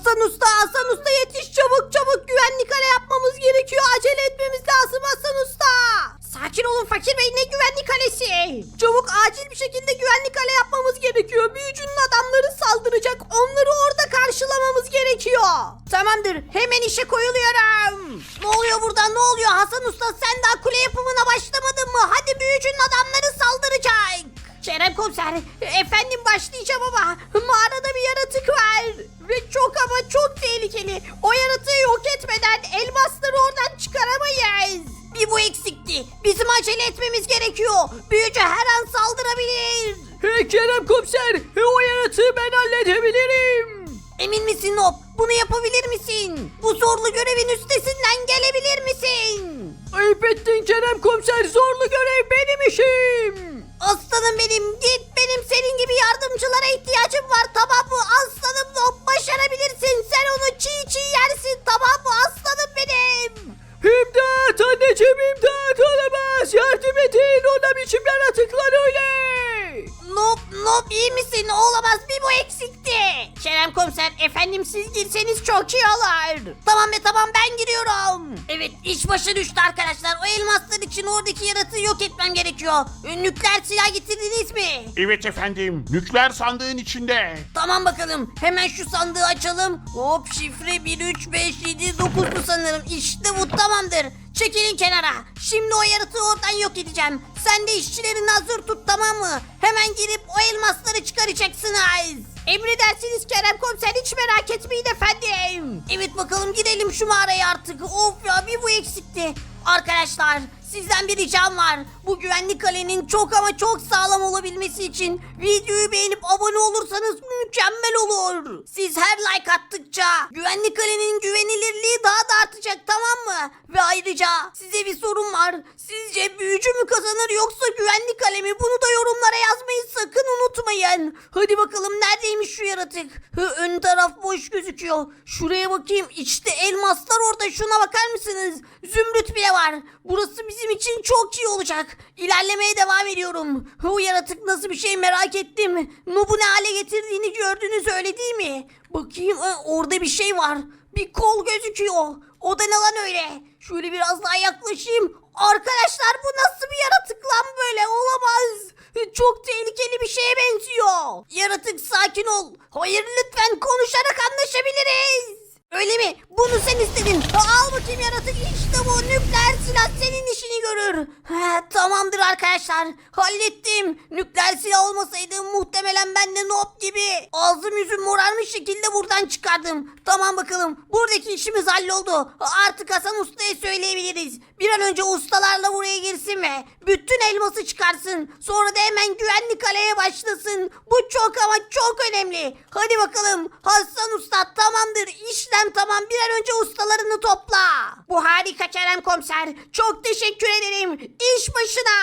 Hasan Usta, gerekiyor. Büyücü her an saldırabilir. Hey Kerem komiser, he, o yaratığı ben halledebilirim. Emin misin Hop? Bunu yapabilir misin? Bu zorlu görevin üstesinden gelebilir misin? Ayıp ettin Kerem komiser, zorlu görev benim işim. Aslanım benim git benim senin gibi yardımcılara ihtiyacım var tamam mı? Aslanım efendim siz girseniz çok iyi olur. Tamam be tamam ben giriyorum. Evet iş başı düştü arkadaşlar. O elmaslar için oradaki yaratığı yok etmem gerekiyor. Nükleer silah getirdiniz mi? Evet efendim, nükleer sandığın içinde. Tamam bakalım. Hemen şu sandığı açalım. Hop şifre 13579 bu sanırım. İşte bu tamamdır. Çekilin kenara. Şimdi o yaratığı oradan yok edeceğim. Sen de işçilerini hazır tut tamam mı? Hemen girip o elmasları çıkaracaksınız. Emredersiniz Kerem komiser hiç merak etmeyin efendim. Evet bakalım girelim şu mağaraya artık. Of ya bir bu eksikti. Arkadaşlar sizden bir ricam var. Bu güvenlik kalenin çok ama çok sağlam olabilmesi için videoyu beğenip abone olursanız mükemmel olur. Siz her like attıkça güvenlik kalenin güvenilirliği daha da artacak tamam mı? Ve ayrıca size bir sorum var. Sizce büyücü mü kazanır yoksa güvenlik kale mi? Bunu da yorumlara yazmayı sakın unutmayın. Hadi bakalım neredeymiş şu yaratık? Hı, ön taraf boş gözüküyor. Şuraya bakayım işte elmaslar orada şuna bakar mısınız? Zümrüt bile var. Burası bizim için çok iyi olacak. İlerlemeye devam ediyorum. O yaratık nasıl bir şey merak ettim. Nub'u ne hale getirdiğini gördünüz öyle değil mi? Bakayım e, orada bir şey var. Bir kol gözüküyor. O da ne lan öyle? Şöyle biraz daha yaklaşayım. Arkadaşlar bu nasıl bir yaratık lan böyle? Olamaz. Çok tehlikeli bir şeye benziyor. Yaratık sakin ol. Hayır lütfen konuşarak anlaşabiliriz. Öyle mi? Bunu sen istedin. Al bakayım yaratık işte bu nükleer silah senin işini görür. He, tamamdır arkadaşlar. Hallettim. Nükleer silah olmasaydı muhtemelen ben de Nob gibi ağzım yüzüm morarmış şekilde buradan çıkardım. Tamam bakalım. Buradaki işimiz halloldu. Artık Hasan Usta'ya söyleyebiliriz. Bir an önce ustalarla buraya girsin ve bütün elması çıkarsın. Sonra da hemen güvenlik kaleye başlasın. Bu çok ama çok önemli. Hadi bakalım Hasan Usta tamamdır. İşlem tamam. Bir an önce ustalarını topla. Bu harika Kerem Komiser. Çok teşekkür ederim. İş başına.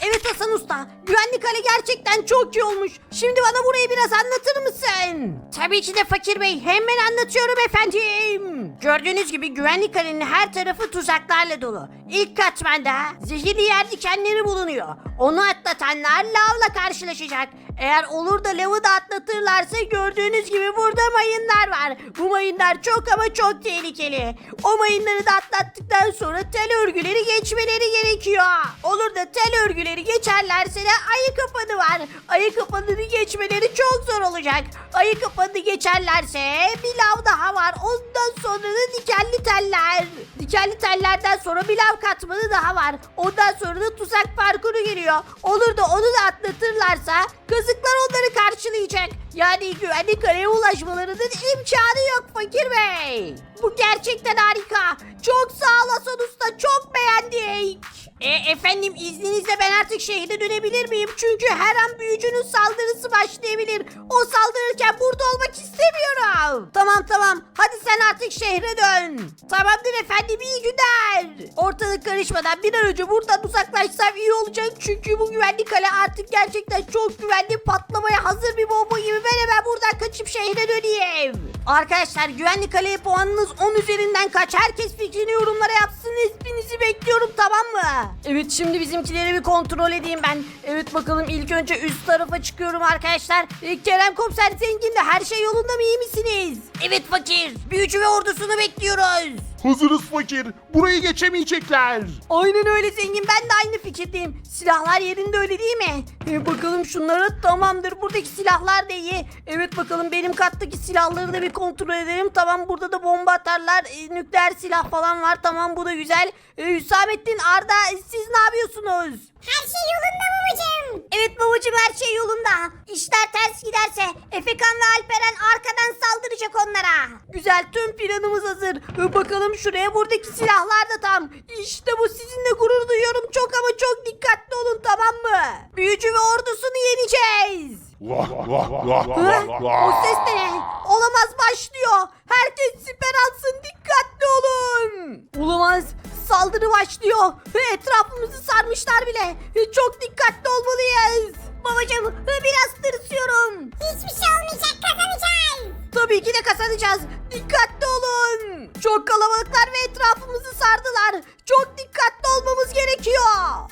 Evet Hasan Usta. Güvenlik kale gerçekten çok iyi olmuş. Şimdi bana burayı biraz anlatır mısın? Tabii ki de Fakir Bey. Hemen anlatıyorum efendim. Gördüğünüz gibi güvenlik kalenin her tarafı tuzaklarla dolu. İlk katmanda zehirli yer dikenleri bulunuyor. Onu atlatanlar lavla karşılaşacak. Eğer olur da lavı da atlatırlarsa gördüğünüz gibi burada mayınlar var. Bu mayınlar çok ama çok tehlikeli. O mayınları da atlattıktan sonra tel örgüleri geçmeleri gerekiyor. Olur da tel örgüleri geçerlerse de ayı kapanı var. Ayı kapanını geçmeleri çok zor olacak. Ayı kapanını geçerlerse bir lav daha var. Ondan sonra da dikenli teller. Dikenli tellerden sonra bir lav katmanı daha var. Ondan sonra da tuzak parkuru geliyor. Olur da onu da atlatırlarsa kazıklar onları karşılayacak. Yani güvenlik kaleye ulaşmalarının imkanı yok Fakir Bey. Bu gerçekten harika. Çok sağ ol Hasan Usta. Çok beğendik. E, efendim izninizle ben artık şehre dönebilir miyim? Çünkü her an büyücünün saldırısı başlayabilir. O saldırırken burada olmak istemiyorum. Tamam tamam. Hadi sen artık şehre dön. Tamamdır efendim iyi günler. Ortalık karışmadan bir an önce buradan uzaklaşsam iyi olacak. Çünkü bu güvenlik kale artık gerçekten çok güvenli patlamaya hazır bir bomba gibi. Ben hemen buradan kaçıp şehre döneyim. Arkadaşlar güvenlik kaleye puanınız 10 üzerinden kaç? Herkes fikrini yorumlara yapsın. Hepinizi bekliyorum tamam mı? Evet şimdi bizimkileri bir kontrol edeyim ben. Evet bakalım ilk önce üst tarafa çıkıyorum arkadaşlar. Ee, Kerem Komiser Zengin de her şey yolunda mı iyi misiniz? Evet fakir. Büyücü ve ordusunu bekliyoruz. Hazırız fakir. Burayı geçemeyecekler. Aynen öyle zengin ben de aynı fikirdeyim. Silahlar yerinde öyle değil mi? Ee, bakalım şunlara tamamdır. Buradaki silahlar da iyi. Evet bakalım benim kattaki silahları da bir kontrol edelim. Tamam burada da bomba atarlar. Ee, nükleer silah falan var. Tamam bu da güzel. Ee, Hüsamettin Arda siz ne yapıyorsunuz? Her şey yolunda babacığım. Evet babacım her şey yolunda. İşler ters giderse Efekan ve Alperen arkadan saldıracak onlara. Güzel tüm planımız hazır. Ee, Bakalım şuraya buradaki silahlar da tam. İşte bu sizinle gurur duyuyorum çok ama çok dikkatli olun tamam mı? Büyücü ve ordusunu yeneceğiz. Vah vah vah vah vah. O ses de ne? Olamaz başlıyor. Herkes siper alsın dikkatli olun. Olamaz. Saldırı başlıyor. Etrafımızı sarmışlar bile. Çok dikkatli olmalıyız. Babacım biraz tırsıyorum. Hiçbir şey olmayacak kazanacağız. Tabii ki de kazanacağız. Dikkatli olun. Çok kalabalıklar ve etrafımızı sardılar. Çok dikkatli olmamız gerekiyor.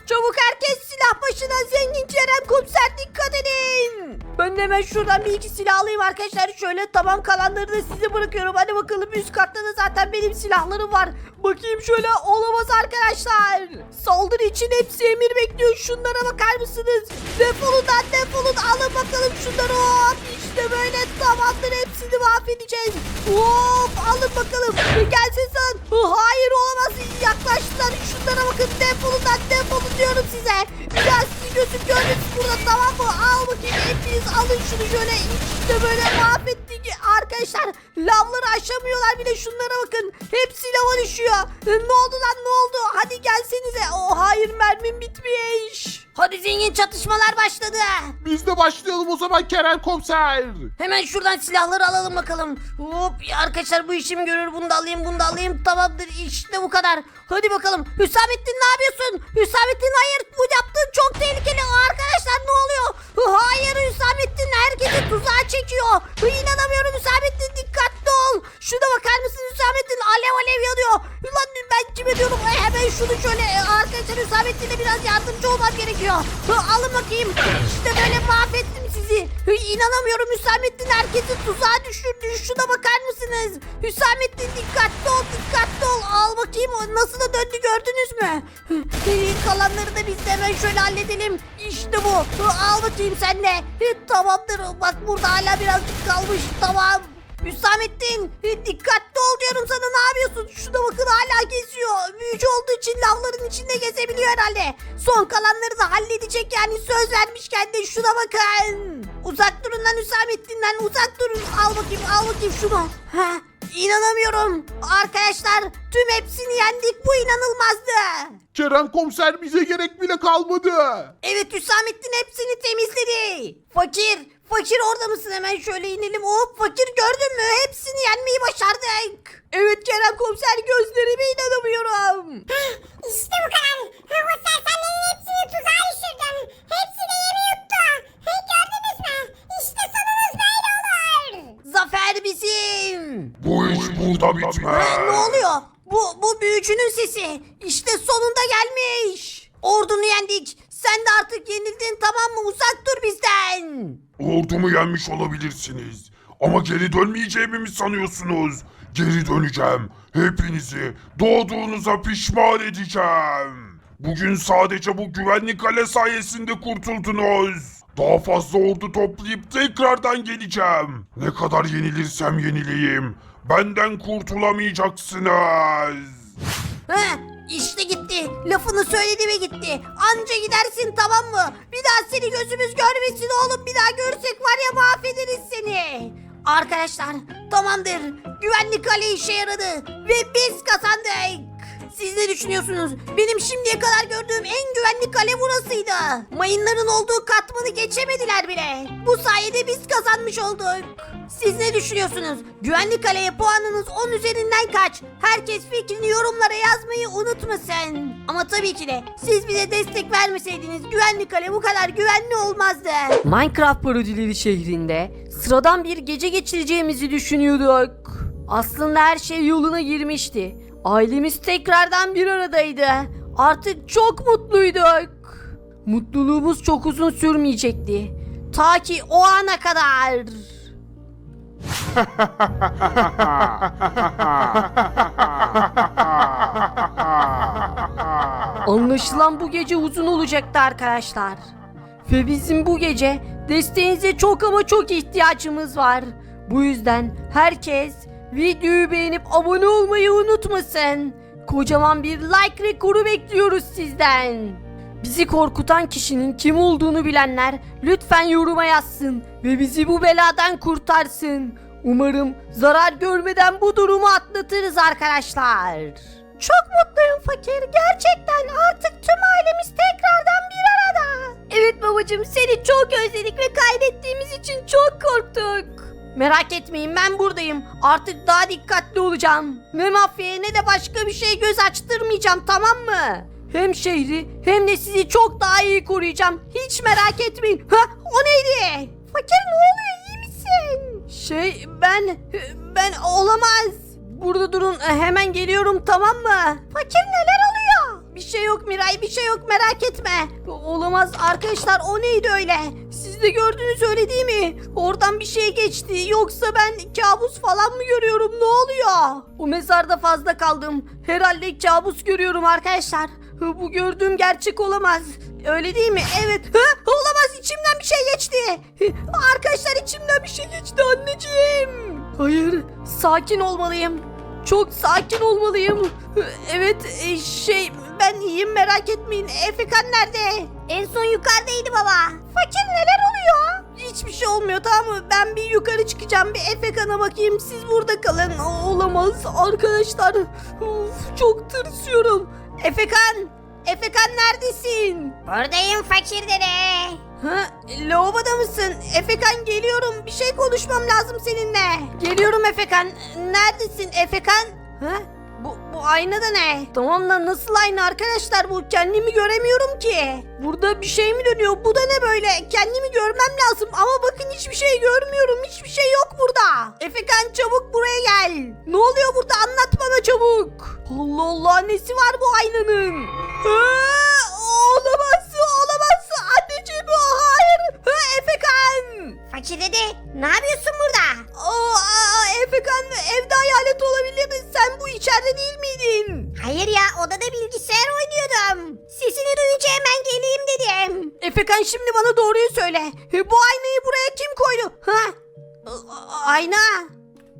Çabuk herkes silah başına zengin Kerem komiser dikkat edin. Ben de hemen şuradan bir iki silah alayım arkadaşlar. Şöyle tamam kalanları da size bırakıyorum. Hadi bakalım üst katta da zaten benim silahlarım var. Bakayım şöyle olamaz arkadaşlar. Saldırı için hepsi emir bekliyor. Şunlara bakar mısınız? Defolun defolun. Alın bakalım şunları. İşte böyle tamamdır hepsini mahvedeceğiz. Hop alın bakalım. Gelsin sen. Hayır olamaz. Yaklaştılar. Şunlara bakın. Defolun lan defolun diyorum size. Bir daha sizi gözüm görmesin burada tamam mı? Al bakayım hepiniz alın şunu şöyle. İşte böyle mahvettik. Arkadaşlar lavları aşamıyorlar bile şunlara bakın. Hepsi lava düşüyor. E, Ne oldu lan ne oldu? Hadi gelsenize. Oh hayır mermim bitmiş. Hadi zengin çatışmalar başladı. Biz de başlayalım o zaman Kerem komiser. Hemen şuradan silahları alalım bakalım. Hop arkadaşlar bu işimi görür. Bunu da alayım bunu da alayım. Tamamdır işte bu kadar. Hadi bakalım. Hüsamettin ne yapıyorsun? Hüsamettin hayır bu yaptığın çok tehlikeli. Arkadaşlar ne oluyor? Hayır Hüsamettin herkesi tuzağa çekiyor. İnanamıyorum Hüsamettin dikkatli ol. Şuna bakar mısın Hüsamettin alev alev yanıyor. Ulan ben kime diyorum? E, hemen şunu şöyle e, arkadaşlar Hüsamettin'e biraz yardımcı olmam gerekiyor. Alın bakayım. İşte böyle mahvettim sizi. İnanamıyorum Hüsamettin herkesi tuzağa düşürdü. Şuna bakar mısınız? Hüsamettin dikkatli ol dikkatli ol. Al bakayım nasıl da döndü gördünüz mü? Hı, Kalanları da biz de hemen şöyle halledelim. İşte bu. Al bakayım sen de. Tamamdır. Bak burada hala birazcık kalmış. Tamam. Hüsamettin e, dikkatli ol diyorum sana ne yapıyorsun? Şuna bakın hala geziyor. Büyücü olduğu için lavların içinde gezebiliyor herhalde. Son kalanları da halledecek yani söz vermişken de şuna bakın. Uzak durun lan Hüsamettin'den uzak durun. Al bakayım al bakayım şunu. Ha, inanamıyorum. Arkadaşlar tüm hepsini yendik bu inanılmazdı. Kerem komiser bize gerek bile kalmadı. Evet Hüsamettin hepsini temizledi. Fakir, fakir orada mısın? Hemen şöyle inelim. Hop fakir gördün mü? Hepsini yenmeyi başardık. Evet Kerem komiser gözlerime inanamıyorum. İşte bu kadar. O sersemlerin hepsini tuzağa düşürdüm. Hepsi de yemi yuttu. Hey, gördünüz mü? İşte olur. Zafer bizim. Bu iş burada bitmez. Ha, ne oluyor? Bu, bu büyücünün sesi. İşte sonunda gelmiş. Ordunu yendik. Sen de artık yenildin tamam mı? Uzak dur bizden. Ordumu yenmiş olabilirsiniz. Ama geri dönmeyeceğimi mi sanıyorsunuz? Geri döneceğim. Hepinizi doğduğunuza pişman edeceğim. Bugün sadece bu güvenlik kale sayesinde kurtuldunuz. Daha fazla ordu toplayıp tekrardan geleceğim. Ne kadar yenilirsem yenileyim. Benden kurtulamayacaksınız. Ha, işte gitti. Lafını söyledi ve gitti. Anca gidersin tamam mı? Bir daha seni gözümüz görmesin oğlum. Bir daha görsek var ya mahvederiz seni. Arkadaşlar tamamdır. Güvenlik kale işe yaradı. Ve biz kazandık. Siz ne düşünüyorsunuz? Benim şimdiye kadar gördüğüm en güvenli kale burasıydı. Mayınların olduğu katmanı geçemediler bile. Bu sayede biz kazanmış olduk. Siz ne düşünüyorsunuz? Güvenli kaleye puanınız 10 üzerinden kaç? Herkes fikrini yorumlara yazmayı unutmasın. Ama tabii ki de siz bize destek vermeseydiniz güvenli kale bu kadar güvenli olmazdı. Minecraft parodileri şehrinde sıradan bir gece geçireceğimizi düşünüyorduk. Aslında her şey yoluna girmişti. Ailemiz tekrardan bir aradaydı. Artık çok mutluyduk. Mutluluğumuz çok uzun sürmeyecekti. Ta ki o ana kadar. Anlaşılan bu gece uzun olacaktı arkadaşlar. Ve bizim bu gece desteğinize çok ama çok ihtiyacımız var. Bu yüzden herkes videoyu beğenip abone olmayı unutmasın. Kocaman bir like rekoru bekliyoruz sizden. Bizi korkutan kişinin kim olduğunu bilenler lütfen yoruma yazsın ve bizi bu beladan kurtarsın. Umarım zarar görmeden bu durumu atlatırız arkadaşlar. Çok mutluyum fakir. Gerçekten artık tüm ailemiz tekrardan bir arada. Evet babacığım seni çok özledik ve kaybettiğimiz için çok korktuk. Merak etmeyin ben buradayım. Artık daha dikkatli olacağım. Ne mafyaya ne de başka bir şey göz açtırmayacağım tamam mı? Hem şehri hem de sizi çok daha iyi koruyacağım. Hiç merak etmeyin. Ha o neydi? Fakir ne oluyor iyi misin? Şey ben ben olamaz. Burada durun hemen geliyorum tamam mı? Fakir neler oluyor? Bir şey yok Miray bir şey yok merak etme. Olamaz arkadaşlar o neydi öyle? Siz de gördünüz öyle değil mi? Oradan bir şey geçti yoksa ben kabus falan mı görüyorum ne oluyor? O mezarda fazla kaldım. Herhalde kabus görüyorum arkadaşlar. Bu gördüğüm gerçek olamaz. Öyle değil mi? Evet. Ha, olamaz içimden bir şey geçti. Arkadaşlar içimden bir şey geçti anneciğim. Hayır sakin olmalıyım. Çok sakin olmalıyım. Evet e, şey ben iyiyim merak etmeyin. Efekan nerede? En son yukarıdaydı baba. Fakir neler oluyor? Hiçbir şey olmuyor tamam mı? Ben bir yukarı çıkacağım bir Efekan'a bakayım. Siz burada kalın. O- Olamaz arkadaşlar. Uf, çok tırsıyorum. Efekan! Efekan neredesin? Buradayım fakir dede. Ha, lavaboda mısın? Efekan geliyorum. Bir şey konuşmam lazım seninle. Geliyorum Efekan. Neredesin Efekan? Ha? Bu, bu ayna da ne? Tamam da nasıl ayna arkadaşlar bu? Kendimi göremiyorum ki. Burada bir şey mi dönüyor? Bu da ne böyle? Kendimi görmem lazım ama bakın hiçbir şey görmüyorum. Hiçbir şey yok burada. Efekan çabuk buraya gel. Ne oluyor burada? Anlat bana çabuk. Allah Allah nesi var bu aynanın? Olamaz olamaz. Anneciğim hayır. Ha, Efekan. Fakir dede ne yapıyorsun burada? Oo, aa, Efekan evde hayalet olabilir. Sen bu içeride değil miydin? Hayır ya odada bilgisayar oynuyordum. Sesini duyunca hemen geleyim dedim. Efekan şimdi bana doğruyu söyle. Bu aynayı buraya kim koydu? Ha? A- Ayna.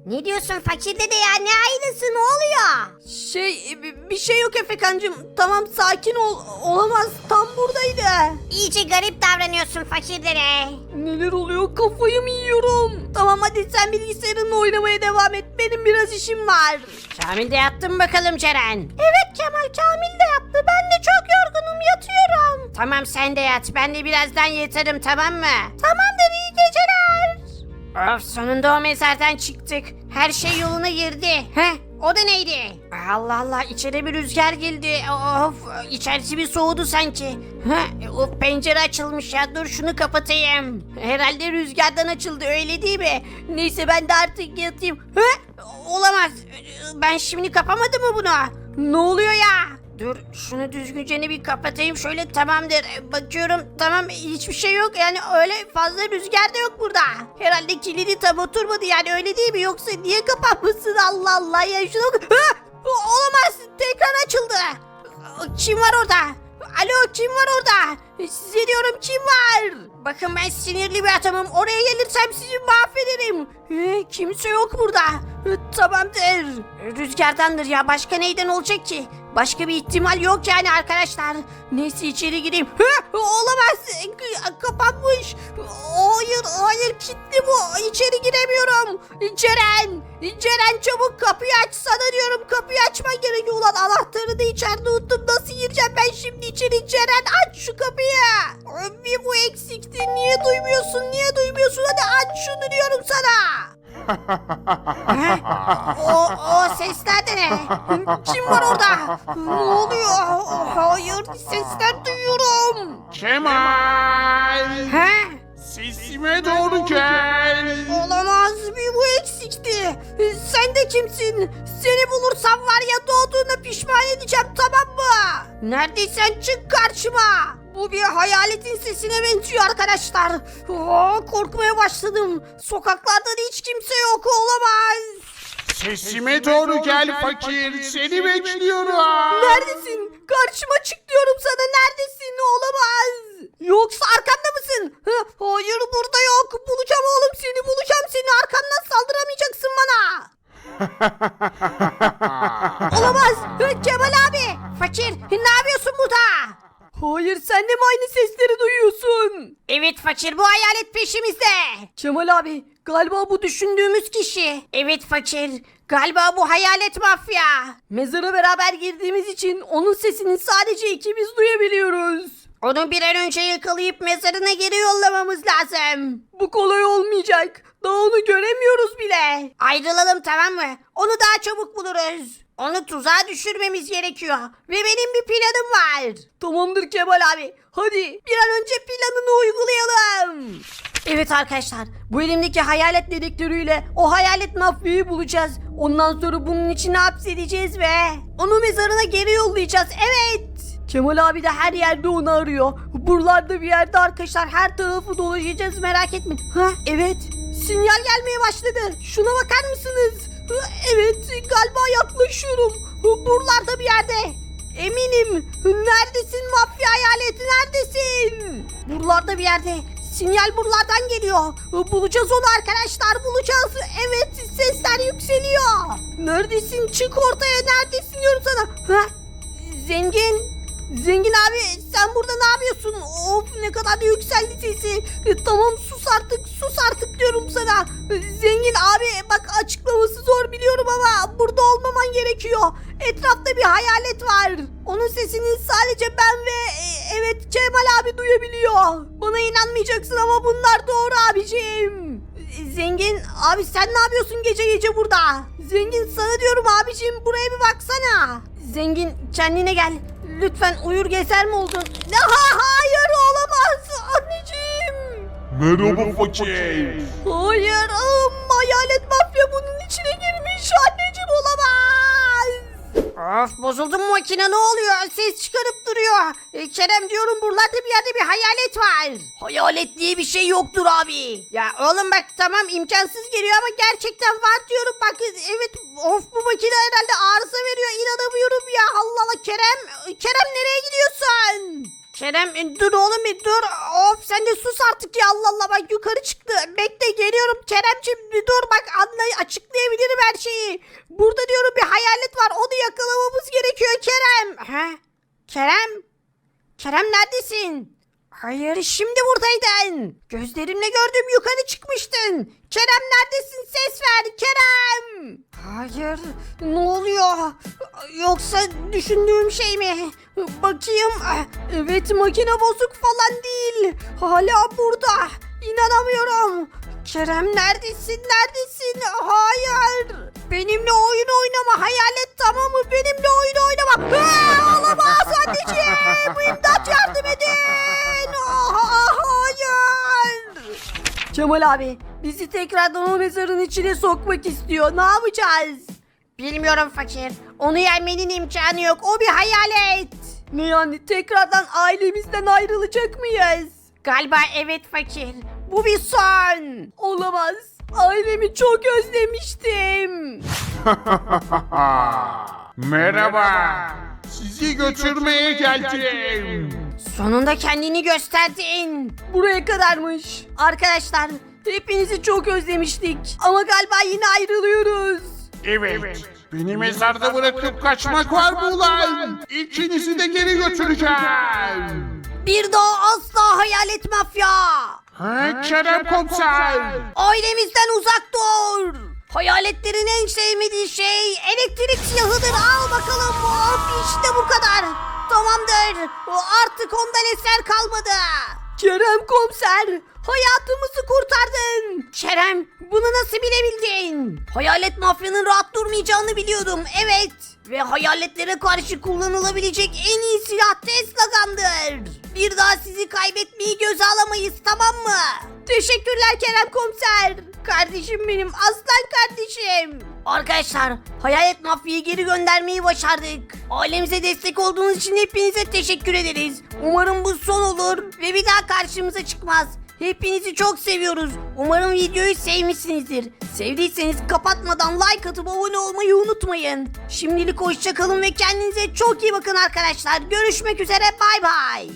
Ne diyorsun fakir dede ya ne aynısı ne oluyor? Şey bi- bir şey yok Efekancığım. Tamam sakin ol. Olamaz tam buradaydı. İyice garip davranıyorsun fakir dede. Neler oluyor kafayı mı yiyorum? Tamam hadi sen bilgisayarınla oynamaya devam et. Benim biraz işim var. Kamil de yattın bakalım Ceren. Evet Kemal Kamil de yaptı. Ben de çok yorgunum yatıyorum. Tamam sen de yat ben de birazdan yatarım tamam mı? Tamamdır iyi geceler. Of sonunda o mezardan çıktık. Her şey yoluna girdi. Heh o da neydi? Allah Allah içeri bir rüzgar geldi. Of içerisi bir soğudu sanki. Heh, of pencere açılmış ya dur şunu kapatayım. Herhalde rüzgardan açıldı öyle değil mi? Neyse ben de artık yatayım. Heh, olamaz. Ben şimdi kapamadım mı bunu? Ne oluyor ya? Dur şunu düzgünce bir kapatayım şöyle tamamdır. Bakıyorum tamam hiçbir şey yok yani öyle fazla rüzgar da yok burada. Herhalde kilidi tam oturmadı yani öyle değil mi? Yoksa niye kapanmışsın Allah Allah ya bak. Ha! Olamaz tekrar açıldı. Kim var orada? Alo kim var orada? Size diyorum kim var? Bakın ben sinirli bir adamım oraya gelirsem sizi mahvederim. Ee, kimse yok burada. Ee, Tamamdır. Rüzgardandır ya başka neyden olacak ki? Başka bir ihtimal yok yani arkadaşlar. Neyse içeri gireyim. Olamaz. Kapanmış. Hayır hayır kilitli bu. İçeri giremiyorum. Ceren. Ceren çabuk kapıyı açsana diyorum. Kapıyı açman gerekiyor. Ulan anahtarı da içeride unuttum. Nasıl gireceğim ben şimdi içeri? Ceren aç şu kapıyı. Bir bu eksikti. Niye duymuyorsun? Niye duymuyorsun? Hadi aç şunu diyorum sana. O, o sesler de ne? Kim var orada? Ne oluyor? Hayır sesler duyuyorum. Kemal! He? Sesime doğru gel. Olamaz bir bu eksikti. Sen de kimsin? Seni bulursam var ya doğduğuna pişman edeceğim tamam mı? Neredeysen çık karşıma. Bu bir hayaletin sesine benziyor arkadaşlar. Oo, korkmaya başladım. Sokaklarda da hiç kimse yok olamaz. Sesime doğru gel fakir. Seni bekliyorum. Neredesin? Karşıma çık diyorum sana. Neredesin? Olamaz. Yoksa arkamda mısın? Hı, Hayır burada yok. Bulacağım oğlum seni. Bulacağım seni. Arkamdan saldıramayacaksın bana. sen de mi aynı sesleri duyuyorsun? Evet fakir bu hayalet peşimizde. Kemal abi galiba bu düşündüğümüz kişi. Evet fakir galiba bu hayalet mafya. Mezara beraber girdiğimiz için onun sesini sadece ikimiz duyabiliyoruz. Onu bir an önce yakalayıp mezarına geri yollamamız lazım. Bu kolay olmayacak. Daha onu göremiyoruz bile. Ayrılalım tamam mı? Onu daha çabuk buluruz. Onu tuzağa düşürmemiz gerekiyor. Ve benim bir planım var. Tamamdır Kemal abi. Hadi bir an önce planını uygulayalım. Evet arkadaşlar bu elimdeki hayalet dedektörüyle o hayalet mafyayı bulacağız. Ondan sonra bunun içine hapsedeceğiz ve onu mezarına geri yollayacağız. Evet. Kemal abi de her yerde onu arıyor. Buralarda bir yerde arkadaşlar her tarafı dolaşacağız merak etmeyin. Ha evet sinyal gelmeye başladı. Şuna bakar mısınız? Evet galiba yaklaşıyorum. Buralarda bir yerde. Eminim. Neredesin mafya hayaleti neredesin? Buralarda bir yerde. Sinyal buralardan geliyor. Bulacağız onu arkadaşlar bulacağız. Evet sesler yükseliyor. Neredesin? Çık ortaya neredesin diyorum sana. Ha? Zengin. Zengin abi sen burada ne yapıyorsun? Of ne kadar da yükseldi sesi. E, tamam sus artık sus artık diyorum sana. E, Zengin abi bak açıklaması zor biliyorum ama burada olmaman gerekiyor. Etrafta bir hayalet var. Onun sesini sadece ben ve e, evet Kemal abi duyabiliyor. Bana inanmayacaksın ama bunlar doğru abicim. E, Zengin abi sen ne yapıyorsun gece gece burada? Zengin sana diyorum abicim buraya bir baksana. Zengin kendine gel. Lütfen uyur gezer mi oldun? Ha, hayır olamaz anneciğim. Merhaba fakir. Hayır ım, hayalet mafya bunun içine girmiş anneciğim olamaz. Of bozuldu mu makine ne oluyor? Ses çıkarıp duruyor. E, Kerem diyorum buralarda bir yerde bir hayalet var. Hayalet diye bir şey yoktur abi. Ya oğlum bak tamam imkansız geliyor ama gerçekten var diyorum bak evet of bu makine herhalde arıza veriyor inanamıyorum ya Allah Allah Kerem Kerem nereye gidiyorsun? Kerem e, dur oğlum bir dur. Of sen de sus artık ya. Allah Allah bak yukarı çıktı. Bekle geliyorum. Keremciğim bir dur. Bak anlay açıklayabilirim her şeyi. Burada diyorum bir hayalet var. Onu yakalamamız gerekiyor Kerem. Ha Kerem? Kerem neredesin? Hayır şimdi buradaydın. Gözlerimle gördüm yukarı çıkmıştın. Kerem neredesin ses ver Kerem. Hayır ne oluyor? Yoksa düşündüğüm şey mi? Bakayım. Evet makine bozuk falan değil. Hala burada. İnanamıyorum. Kerem neredesin neredesin? Kemal abi bizi tekrardan o mezarın içine sokmak istiyor. Ne yapacağız? Bilmiyorum fakir. Onu yenmenin imkanı yok. O bir hayalet. Ne yani tekrardan ailemizden ayrılacak mıyız? Galiba evet fakir. Bu bir son. Olamaz. Ailemi çok özlemiştim. Merhaba. Sizi götürmeye geldim. Sonunda kendini gösterdin. Buraya kadarmış. Arkadaşlar hepinizi çok özlemiştik. Ama galiba yine ayrılıyoruz. Evet. Beni mezarda bırakıp kaçmak var mı ulan? İkinizi de geri götüreceğim. Bir daha asla hayalet mafya. Ha, Kerem komiser. Ailemizden uzak dur. Hayaletlerin en sevmediği şey elektrik silahıdır. Al bakalım. Hop işte bu kadar. Tamamdır. Artık ondan eser kalmadı. Kerem komiser. Hayatımızı kurtardın. Kerem bunu nasıl bilebildin? Hayalet mafyanın rahat durmayacağını biliyordum. Evet. Ve hayaletlere karşı kullanılabilecek en iyi silah Tesla'dandır. Bir daha sizi kaybetmeyi göze alamayız tamam mı? Teşekkürler Kerem komiser. Kardeşim benim aslan kardeşim. Arkadaşlar hayalet mafyayı geri göndermeyi başardık. Ailemize destek olduğunuz için hepinize teşekkür ederiz. Umarım bu son olur ve bir daha karşımıza çıkmaz. Hepinizi çok seviyoruz. Umarım videoyu sevmişsinizdir. Sevdiyseniz kapatmadan like atıp abone olmayı unutmayın. Şimdilik hoşçakalın ve kendinize çok iyi bakın arkadaşlar. Görüşmek üzere bay bay.